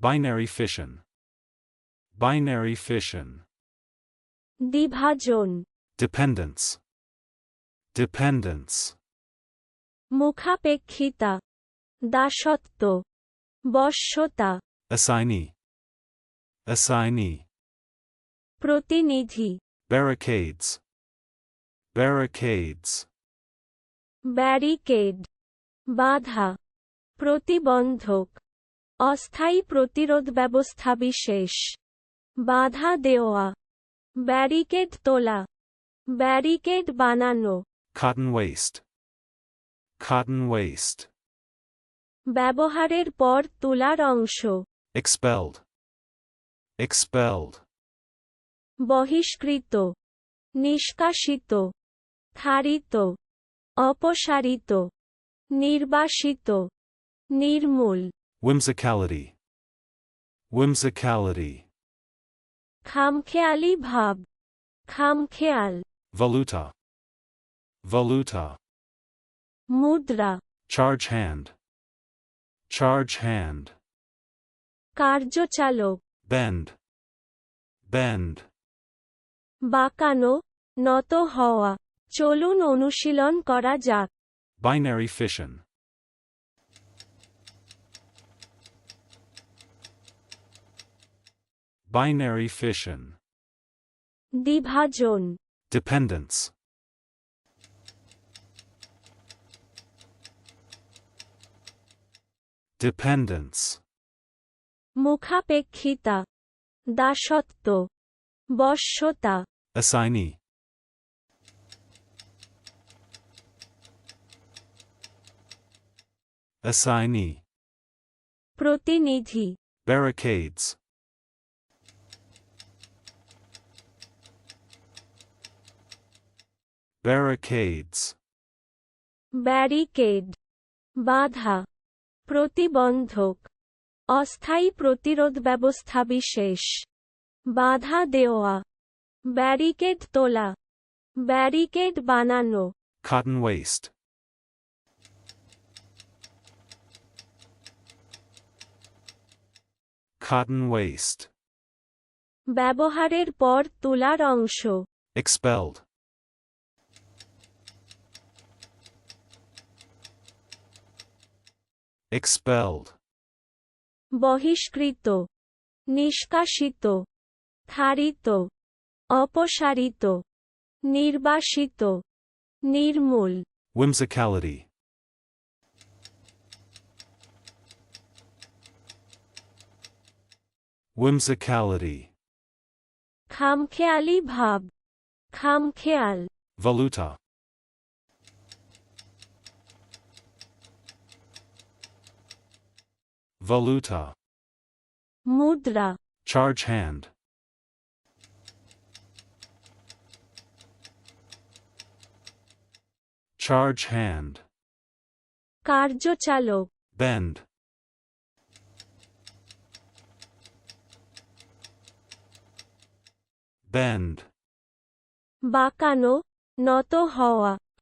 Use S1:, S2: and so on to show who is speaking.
S1: Binary fission. Binary fission.
S2: দ্বিভাজন
S1: Dependence. Dependence.
S2: মুখাপেক্ষিতা দাসত্ব বশ্যতা
S1: Assignee. Assignee.
S2: প্রতিনিধি
S1: Barricades. Barricades.
S2: Barricade বাধা প্রতিবন্ধক অস্থায়ী প্রতিরোধ ব্যবস্থা বিশেষ। বাধা দেওয়া। ব্যারিকেড তোলা। ব্যারিকেড বানানো।
S1: Cotton waste. Cotton waste.
S2: ব্যবহারের পর তোলার অংশ।
S1: Expelled. Expelled.
S2: বহিষ্কৃত। নিষ্কাশিত। খারিত অপসারিত। নির্বাসিত। নির্মূল।
S1: Whimsicality. Whimsicality.
S2: খামখেয়ালি ভাব খামখেয়াল
S1: Valuta. Valuta.
S2: মুদ্রা
S1: Charge hand. Charge hand.
S2: কার্যচালক
S1: Bend. Bend.
S2: বাঁকানো নত হওয়া চলুন অনুশীলন করা যাক
S1: Binary fission. Binary fission.
S2: দ্বিভাজন
S1: Dependence. Dependence.
S2: মুখাপেক্ষিতা দাসত্ব বশ্যতা
S1: Assignee. Assignee.
S2: প্রতিনিধি
S1: Barricades. Barricades.
S2: Barricade বাধা প্রতিবন্ধক অস্থায়ী প্রতিরোধ ব্যবস্থা বিশেষ বাধা দেওয়া ব্যারিকেড তোলা ব্যারিকেড বানানো
S1: Cotton waste. Cotton waste.
S2: ব্যবহারের পর তোলার অংশ
S1: Expelled. Expelled.
S2: বহিষ্কৃত নিষ্কাশিত খারিত অপসারিত নির্বাসিত নির্মূল
S1: Whimsicality. Whimsicality.
S2: খামখেয়ালি ভাব খামখেয়াল
S1: Valuta. Valuta.
S2: মুদ্রা
S1: Charge hand. Charge hand.
S2: কার্যচালক
S1: Bend. Bend.
S2: বাঁকানো নত হওয়া